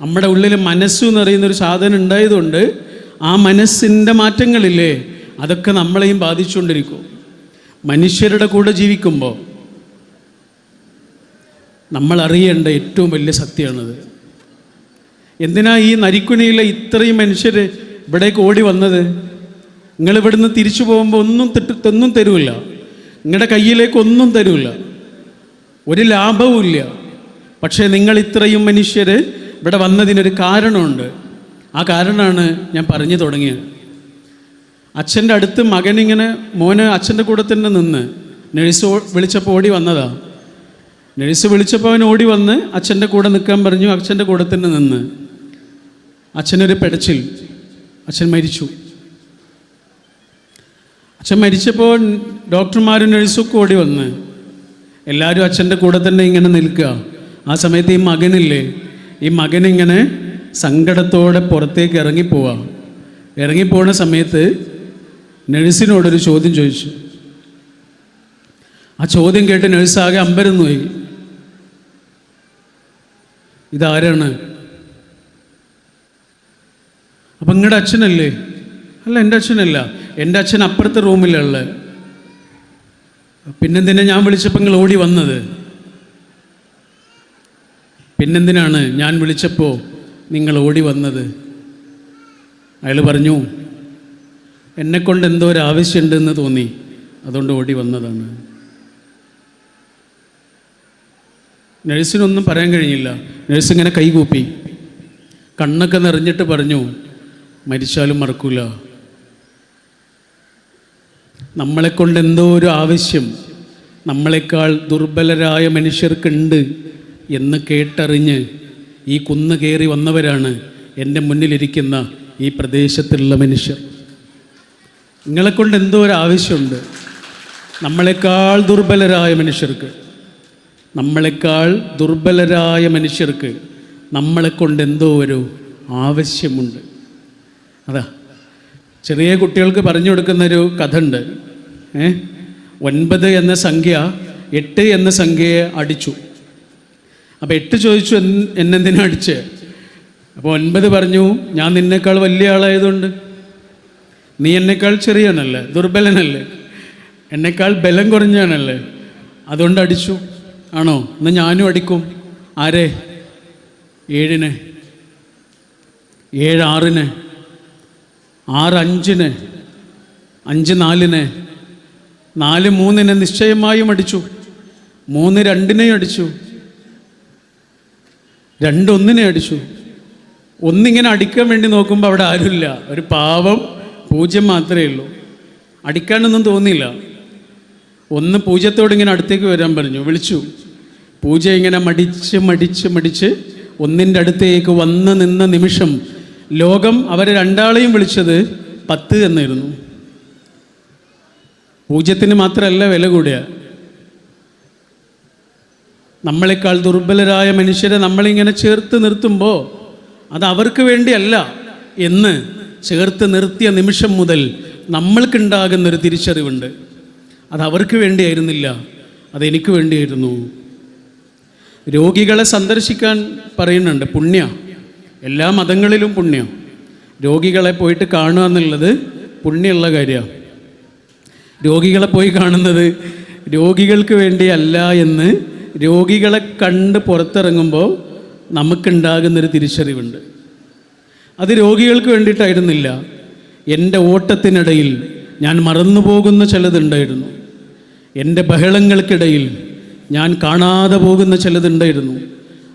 നമ്മുടെ ഉള്ളിൽ മനസ്സ് എന്ന് പറയുന്ന ഒരു സാധനം ഉണ്ടായതുകൊണ്ട് ആ മനസ്സിന്റെ മാറ്റങ്ങളില്ലേ അതൊക്കെ നമ്മളെയും ബാധിച്ചുകൊണ്ടിരിക്കും. മനുഷ്യരുടെ കൂടെ ജീവിക്കുമ്പോൾ നമ്മൾ അറിയേണ്ട ഏറ്റവും വലിയ സത്യമാണത്. എന്തിനാ ഈ നരിക്കുണിയിലെ ഇത്രയും മനുഷ്യർ ഇവിടേക്ക് ഓടി വന്നത്? നിങ്ങൾ ഇവിടുന്ന് തിരിച്ചു പോകുമ്പോൾ ഒന്നും തിട്ട് ഒന്നും തരൂല്ല നിങ്ങളുടെ കയ്യിലേക്ക് ഒന്നും തരൂല്ല ഒരു ലാഭവും ഇല്ല പക്ഷേ നിങ്ങൾ ഇത്രയും മനുഷ്യർ ഇവിടെ വന്നതിനൊരു കാരണമുണ്ട്. ആ കാരണമാണ് ഞാൻ പറഞ്ഞു തുടങ്ങിയത്. അച്ഛന്റെ അടുത്ത് മകനിങ്ങനെ മോന് അച്ഛന്റെ കൂടെ തന്നെ നിന്ന് നഴ്സ് വിളിച്ചപ്പോൾ ഓടി വന്നതാ. നഴ്സ് വിളിച്ചപ്പോൾ അവൻ ഓടി വന്ന് അച്ഛന്റെ കൂടെ നിൽക്കാൻ പറഞ്ഞു അച്ഛന്റെ കൂടെ തന്നെ നിന്ന്. അച്ഛനൊരു പെടച്ചിൽ. അച്ഛൻ മരിച്ചു. അച്ഛൻ മരിച്ചപ്പോൾ ഡോക്ടർമാരും നഴ്സൊക്കെ ഓടി വന്ന്. എല്ലാവരും അച്ഛന്റെ കൂടെ തന്നെ ഇങ്ങനെ നിൽക്കുക. ആ സമയത്ത് ഈ മകനില്ലേ ഈ മകനിങ്ങനെ സങ്കടത്തോടെ പുറത്തേക്ക് ഇറങ്ങിപ്പോവാ. ഇറങ്ങിപ്പോണ സമയത്ത് നഴ്സിനോടൊരു ചോദ്യം ചോദിച്ചു. ആ ചോദ്യം കേട്ട് നഴ്സാകെ അമ്പരം പോയി. ഇതാരാണ്? അപ്പം നിങ്ങളുടെ അച്ഛനല്ലേ? അല്ല എന്റെ അച്ഛനല്ല. എന്റെ അച്ഛൻ അപ്പുറത്തെ റൂമിലുള്ള പിന്നെന്തിനാ ഞാൻ വിളിച്ചപ്പോൾ നിങ്ങൾ ഓടി വന്നത്? പിന്നെന്തിനാണ് ഞാൻ വിളിച്ചപ്പോൾ നിങ്ങൾ ഓടി വന്നത്? അയാൾ പറഞ്ഞു എന്നെക്കൊണ്ട് എന്തോ ഒരു ആവശ്യമുണ്ടെന്ന് തോന്നി. അതുകൊണ്ട് ഓടി വന്നതാണ്. നഴ്സിനൊന്നും പറയാൻ കഴിഞ്ഞില്ല. നഴ്സ് ഇങ്ങനെ കൈകൂപ്പി കണ്ണൊക്കെ നിറഞ്ഞിട്ട് പറഞ്ഞു മരിച്ചാലും മറക്കൂല. നമ്മളെക്കൊണ്ട് എന്തോ ഒരു ആവശ്യം നമ്മളെക്കാൾ ദുർബലരായ മനുഷ്യർക്കുണ്ട്. എന്ന് കേട്ടറിഞ്ഞ് ഈ കുന്ന് കയറി വന്നവരാണ് എന്റെ മുന്നിലിരിക്കുന്ന ഈ പ്രദേശത്തുള്ള മനുഷ്യർ. നിങ്ങളെക്കൊണ്ട് എന്തോ ഒരു ആവശ്യമുണ്ട്. നമ്മളെക്കാൾ ദുർബലരായ മനുഷ്യർക്ക് നമ്മളെക്കാൾ ദുർബലരായ മനുഷ്യർക്ക് നമ്മളെക്കൊണ്ട് എന്തോ ഒരു ആവശ്യമുണ്ട്. അതാ ചെറിയ കുട്ടികൾക്ക് പറഞ്ഞു കൊടുക്കുന്നൊരു കഥ ഉണ്ട് ഏ? ഒൻപത് എന്ന സംഖ്യ എട്ട് എന്ന സംഖ്യയെ അടിച്ചു. അപ്പോൾ എട്ട് ചോദിച്ചു "എൻ- എന്നെന്തിനാ അടിച്ച്? അപ്പോൾ ഒൻപത് പറഞ്ഞു ഞാൻ നിന്നേക്കാൾ വലിയ ആളായതുകൊണ്ട്. നീ എന്നെക്കാൾ ചെറിയാണല്ലേ ദുർബലനല്ലേ? എന്നെക്കാൾ ബലം കുറഞ്ഞാണല്ലേ അതുകൊണ്ട് അടിച്ചു. ആണോ? എന്നാൽ ഞാനും അടിക്കും. ആരെ? ഏഴിന്. ഏഴ് ആറിന്. ആറ് അഞ്ചിന്. അഞ്ച് നാലിന്. നാല് മൂന്നിന് നിശ്ചയമായും അടിച്ചു. മൂന്ന് രണ്ടിനെയും അടിച്ചു. രണ്ടൊന്നിനെ അടിച്ചു. ഒന്നിങ്ങനെ അടിക്കാൻ വേണ്ടി നോക്കുമ്പോൾ അവിടെ ആരുമില്ല. ഒരു പാവം പൂജ്യം മാത്രമേ ഉള്ളൂ. അടിക്കാനൊന്നും തോന്നിയില്ല. ഒന്ന് പൂജ്യത്തോട് ഇങ്ങനെ അടുത്തേക്ക് വരാൻ പറഞ്ഞു. വിളിച്ചു. പൂജ ഇങ്ങനെ മടിച്ച് മടിച്ച് മടിച്ച് ഒന്നിന്റെ അടുത്തേക്ക് വന്ന് നിന്ന നിമിഷം ലോകം അവരെ രണ്ടാളെയും വിളിച്ചത് പത്ത് എന്നായിരുന്നു. പൂജ്യത്തിന് മാത്രമല്ല വില കൂടുക നമ്മളെക്കാൾ ദുർബലരായ മനുഷ്യരെ നമ്മളിങ്ങനെ ചേർത്ത് നിർത്തുമ്പോൾ അത് അവർക്ക് വേണ്ടിയല്ല എന്ന് ചേർത്ത് നിർത്തിയ നിമിഷം മുതൽ നമ്മൾക്കുണ്ടാകുന്നൊരു തിരിച്ചറിവുണ്ട്. അത് അവർക്ക് വേണ്ടിയായിരുന്നില്ല അതെനിക്ക് വേണ്ടിയായിരുന്നു. രോഗികളെ സന്ദർശിക്കാൻ പറയുന്നുണ്ട് പുണ്യ. എല്ലാ മതങ്ങളിലും പുണ്യ. രോഗികളെ പോയിട്ട് കാണുക എന്നുള്ളത് പുണ്യമുള്ള കാര്യമാണ്. രോഗികളെ പോയി കാണുന്നത് രോഗികൾക്ക് വേണ്ടിയല്ല എന്ന് രോഗികളെ കണ്ട് പുറത്തിറങ്ങുമ്പോൾ നമുക്കുണ്ടാകുന്നൊരു തിരിച്ചറിവുണ്ട്. അത് രോഗികൾക്ക് വേണ്ടിയിട്ടായിരുന്നില്ല. എന്റെ ഓട്ടത്തിനിടയിൽ ഞാൻ മറന്നു പോകുന്ന ചിലതുണ്ടായിരുന്നു. എന്റെ ബഹളങ്ങൾക്കിടയിൽ ഞാൻ കാണാതെ പോകുന്ന ചിലതുണ്ടായിരുന്നു.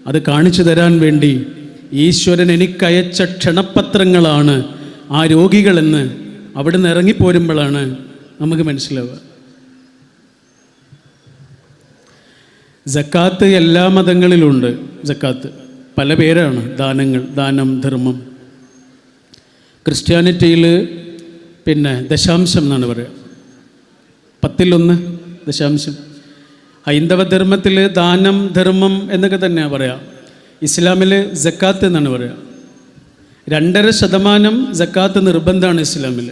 അത് കാണിച്ചു തരാൻ വേണ്ടി ഈശ്വരൻ എനിക്കയച്ച ക്ഷണപത്രങ്ങളാണ് ആ രോഗികളെന്ന് അവിടെ അവിടുന്ന് ഇറങ്ങിപ്പോരുമ്പോഴാണ് നമുക്ക് മനസ്സിലാവുക. ജക്കാത്ത് എല്ലാ മതങ്ങളിലുണ്ട് ജക്കാത്ത്. പല പേരാണ്. ദാനങ്ങൾ ദാനം ധർമ്മം. ക്രിസ്ത്യാനിറ്റിയിൽ പിന്നെ ദശാംശം എന്നാണ് പറയുക. പത്തിലൊന്ന് ദശാംശം. ഹൈന്ദവ ധർമ്മത്തിൽ ദാനം ധർമ്മം എന്നൊക്കെ തന്നെയാണ് പറയുക ഇസ്ലാമിൽ ജക്കാത്ത് എന്നാണ് പറയുക രണ്ടര ശതമാനം ജക്കാത്ത് നിർബന്ധമാണ് ഇസ്ലാമിൽ.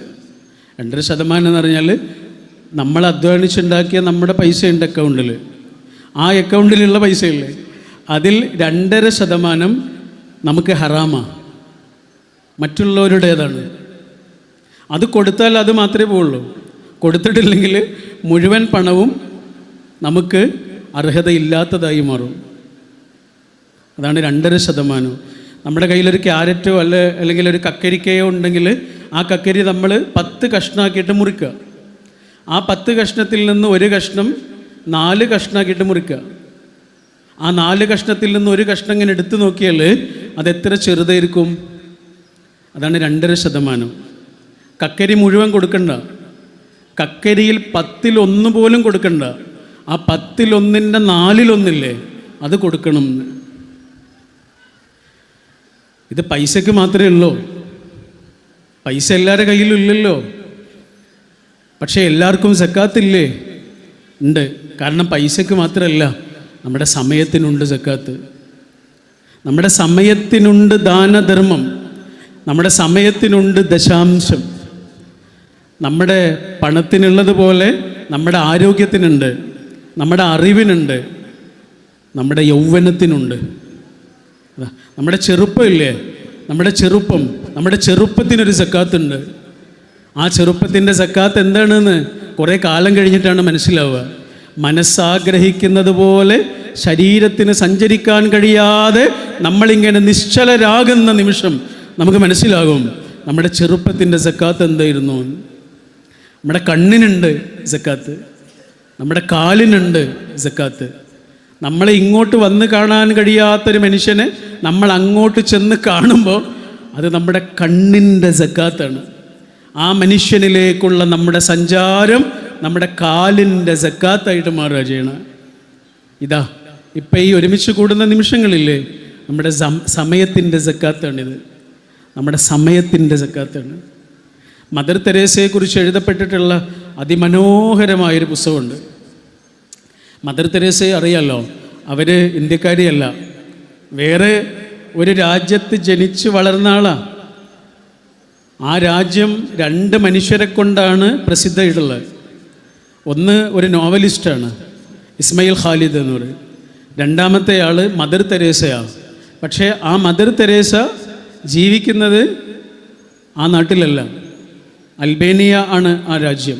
രണ്ടര ശതമാനം എന്ന് പറഞ്ഞാൽ നമ്മൾ അധ്വാനിച്ചുണ്ടാക്കിയ നമ്മുടെ പൈസ ഉണ്ട് അക്കൗണ്ടിൽ ആ അക്കൗണ്ടിലുള്ള പൈസയില്ലേ? അതിൽ രണ്ടര ശതമാനം നമുക്ക് ഹറാമാ. മറ്റുള്ളവരുടേതാണ്. അത് കൊടുത്താൽ അത് മാത്രമേ പോവുള്ളൂ. കൊടുത്തിട്ടില്ലെങ്കിൽ മുഴുവൻ പണവും നമുക്ക് അർഹതയില്ലാത്തതായി മാറും. അതാണ് രണ്ടര ശതമാനം. നമ്മുടെ കയ്യിലൊരു ക്യാരറ്റോ അല്ല അല്ലെങ്കിൽ ഒരു കക്കരിക്കയോ ഉണ്ടെങ്കിൽ ആ കക്കരി നമ്മൾ പത്ത് കഷ്ണമാക്കിയിട്ട് മുറിക്കുക. ആ പത്ത് കഷ്ണത്തിൽ നിന്ന് ഒരു കഷ്ണം നാല് കഷ്ണമാക്കിയിട്ട് മുറിക്കുക. ആ നാല് കഷ്ണത്തിൽ നിന്ന് ഒരു കഷ്ണം ഇങ്ങനെ എടുത്തു നോക്കിയാൽ അത് എത്ര ചെറുതായിരിക്കും? അതാണ് രണ്ടര ശതമാനം. കക്കരി മുഴുവൻ കൊടുക്കണ്ട. കക്കരിയിൽ പത്തിൽ ഒന്ന് പോലും കൊടുക്കണ്ട. ആ പത്തിലൊന്നിന്റെ നാലിലൊന്നില്ലേ അത് കൊടുക്കണം. ഇത് പൈസയ്ക്ക് മാത്രമേ ഉള്ളൂ. പൈസ എല്ലാവരുടെ കയ്യിലും ഇല്ലല്ലോ. പക്ഷേ എല്ലാവർക്കും സക്കാത്തില്ലേ? ഉണ്ട്. കാരണം പൈസയ്ക്ക് മാത്രമല്ല നമ്മുടെ സമയത്തിനുണ്ട് സക്കാത്ത്. നമ്മുടെ സമയത്തിനുണ്ട് ദാനധർമ്മം. നമ്മുടെ സമയത്തിനുണ്ട് ദശാംശം. നമ്മുടെ പണത്തിനുള്ളത് പോലെ നമ്മുടെ ആരോഗ്യത്തിനുണ്ട് നമ്മുടെ അറിവിനുണ്ട് നമ്മുടെ യൗവനത്തിനുണ്ട്. നമ്മുടെ ചെറുപ്പമില്ലേ? നമ്മുടെ ചെറുപ്പം നമ്മുടെ ചെറുപ്പത്തിനൊരു സക്കാത്തുണ്ട്. ആ ചെറുപ്പത്തിന്റെ സക്കാത്ത് എന്താണെന്ന് കുറേ കാലം കഴിഞ്ഞിട്ടാണ് മനസ്സിലാവുക. മനസ്സാഗ്രഹിക്കുന്നത് പോലെ ശരീരത്തിന് സഞ്ചരിക്കാൻ കഴിയാതെ നമ്മളിങ്ങനെ നിശ്ചലരാകുന്ന നിമിഷം നമുക്ക് മനസ്സിലാകും നമ്മുടെ ചെറുപ്പത്തിന്റെ സക്കാത്ത് എന്തായിരുന്നു. നമ്മുടെ കണ്ണിനുണ്ട് സക്കാത്ത്. നമ്മുടെ കാലിനുണ്ട് സക്കാത്ത്. നമ്മളെ ഇങ്ങോട്ട് വന്ന് കാണാൻ കഴിയാത്തൊരു മനുഷ്യനെ നമ്മൾ അങ്ങോട്ട് ചെന്ന് കാണുമ്പോൾ അത് നമ്മുടെ കണ്ണിന്റെ സക്കാത്താണ്. ആ മനുഷ്യനിലേക്കുള്ള നമ്മുടെ സഞ്ചാരം നമ്മുടെ കാലിന്റെ സക്കാത്തായിട്ട് മാറുക ചെയ്യണം. ഇതാ ഇപ്പം ഈ ഒരുമിച്ച് കൂടുന്ന നിമിഷങ്ങളില്ലേ നമ്മുടെ സമയത്തിന്റെ സക്കാത്താണിത്. നമ്മുടെ സമയത്തിന്റെ സക്കാത്താണ്. മദർ തെരേസയെക്കുറിച്ച് എഴുതപ്പെട്ടിട്ടുള്ള അതിമനോഹരമായൊരു പുസ്തകമുണ്ട്. മദർ തെരേസയെ അറിയാലോ? അവർ ഇന്ത്യക്കാരിയല്ല. വേറെ ഒരു രാജ്യത്ത് ജനിച്ച് വളർന്ന ആളാണ് ആ രാജ്യം രണ്ട് മനുഷ്യരെ കൊണ്ടാണ് പ്രസിദ്ധമായിട്ടുള്ളത്. ഒന്ന് ഒരു നോവലിസ്റ്റാണ് ഇസ്മയിൽ ഖാലിദ് എന്ന് പറയും. രണ്ടാമത്തെ ആൾ മദർ തെരേസയാണ് പക്ഷേ ആ മദർ തെരേസ ജീവിക്കുന്നത് ആ നാട്ടിലല്ല. അൽബേനിയ ആണ് ആ രാജ്യം.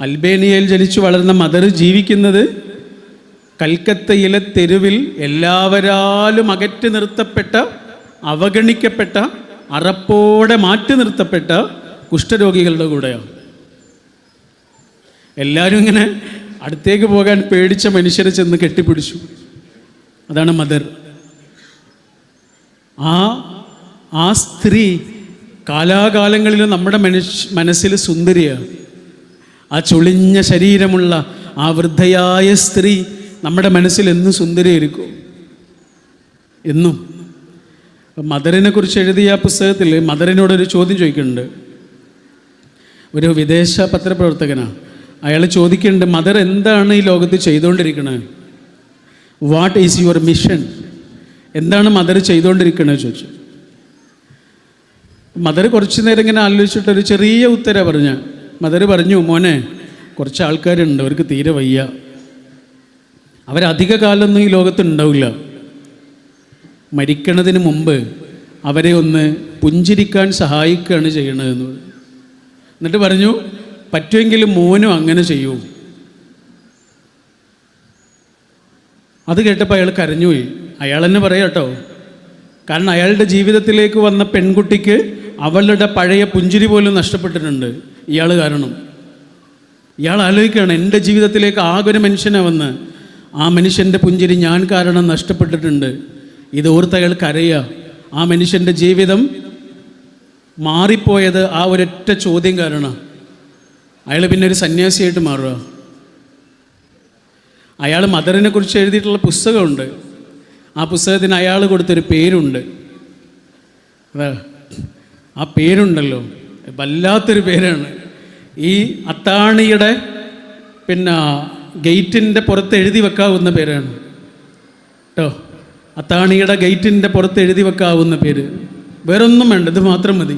അൽബേനിയയിൽ ജനിച്ചു വളർന്ന മദർ ജീവിക്കുന്നത് കൽക്കത്തയിലെ തെരുവിൽ എല്ലാവരാലും അകറ്റി നിർത്തപ്പെട്ട അവഗണിക്കപ്പെട്ട അറപ്പോടെ മാറ്റി നിർത്തപ്പെട്ട കുഷ്ഠരോഗികളുടെ കൂടെയാണ്. എല്ലാവരും ഇങ്ങനെ അടുത്തേക്ക് പോകാൻ പേടിച്ച മനുഷ്യരെ ചെന്ന് കെട്ടിപ്പിടിച്ചു. അതാണ് മദർ. ആ ആ സ്ത്രീ കാലാകാലങ്ങളിൽ നമ്മുടെ മനുഷ്യ മനസ്സിൽ സുന്ദരിയാണ്. ആ ചുളിഞ്ഞ ശരീരമുള്ള ആ വൃദ്ധയായ സ്ത്രീ നമ്മുടെ മനസ്സിൽ എന്നും സുന്ദരിയായിരിക്കും. എന്നും അപ്പം മദറിനെ കുറിച്ച് എഴുതിയ പുസ്തകത്തിൽ മദറിനോടൊരു ചോദ്യം ചോദിക്കുന്നുണ്ട്. ഒരു വിദേശ പത്രപ്രവർത്തകനാണ് അയാൾ ചോദിക്കുന്നുണ്ട് മദർ എന്താണ് ഈ ലോകത്ത് ചെയ്തുകൊണ്ടിരിക്കുന്നത് വാട്ട് ഈസ് യുവർ മിഷൻ എന്താണ് മദർ ചെയ്തുകൊണ്ടിരിക്കുന്നത് ചോദിച്ചു. മദർ കുറച്ച് നേരം ഇങ്ങനെ ആലോചിച്ചിട്ട് ഒരു ചെറിയ ഉത്തരം പറഞ്ഞ. മദർ പറഞ്ഞു മോനെ കുറച്ച് ആൾക്കാരുണ്ട് അവർക്ക് തീരെ വയ്യ. അവരധിക കാലമൊന്നും ഈ ലോകത്ത് ഉണ്ടാവില്ല. മരിക്കണതിന് മുമ്പ് അവരെ ഒന്ന് പുഞ്ചിരിക്കാൻ സഹായിക്കുകയാണ് ചെയ്യണതെന്ന് എന്നിട്ട് പറഞ്ഞു പറ്റുമെങ്കിൽ മോനും അങ്ങനെ ചെയ്യൂ. അത് കേട്ടപ്പോൾ അയാൾ കരഞ്ഞുപോയി. അയാൾ തന്നെ പറയാം കേട്ടോ കാരണം അയാളുടെ ജീവിതത്തിലേക്ക് വന്ന പെൺകുട്ടിക്ക് അവളുടെ പഴയ പുഞ്ചിരി പോലും നഷ്ടപ്പെട്ടിട്ടുണ്ട്. ഇയാൾ കാരണം. ഇയാൾ ആലോചിക്കുകയാണ് എന്റെ ജീവിതത്തിലേക്ക് ആകൊരു മനുഷ്യനെ വന്ന് ആ മനുഷ്യന്റെ പുഞ്ചിരി ഞാൻ കാരണം നഷ്ടപ്പെട്ടിട്ടുണ്ട്. ഇത് ഓർത്ത് അയാൾ കരയുക ആ മനുഷ്യന്റെ ജീവിതം മാറിപ്പോയത് ആ ഒരൊറ്റ ചോദ്യം കാരണം. അയാൾ പിന്നെ ഒരു സന്യാസിയായിട്ട് മാറുക. അയാൾ മദറിനെ കുറിച്ച് എഴുതിയിട്ടുള്ള പുസ്തകമുണ്ട്. ആ പുസ്തകത്തിന് അയാൾ കൊടുത്തൊരു പേരുണ്ട്. ആ പേരുണ്ടല്ലോ. വല്ലാത്തൊരു പേരാണ്. ഈ അത്താണിയുടെ പിന്നെ ഗേറ്റിന്റെ പുറത്ത് എഴുതി വെക്കാവുന്ന പേരാണ്. കേട്ടോ അത്താണിയുടെ ഗേറ്റിന്റെ പുറത്ത് എഴുതി വെക്കാവുന്ന പേര്. വേറൊന്നും വേണ്ട ഇത് മാത്രം മതി.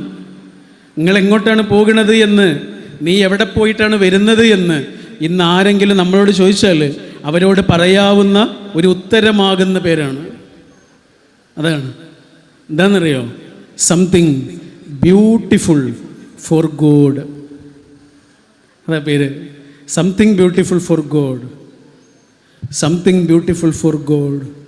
നിങ്ങൾ എങ്ങോട്ടാണ് പോകുന്നത് എന്ന് നീ എവിടെ പോയിട്ടാണ് വരുന്നത് എന്ന് ഇന്ന് ആരെങ്കിലും നമ്മളോട് ചോദിച്ചാൽ അവരോട് പറയാവുന്ന ഒരു ഉത്തരമാകുന്ന പേരാണ്. അതാണ്. എന്താണെന്നറിയോ? സംതിങ് ബ്യൂട്ടിഫുൾ ഫോർ ഗോഡ് അതാ പേര്. Something beautiful for God something beautiful for God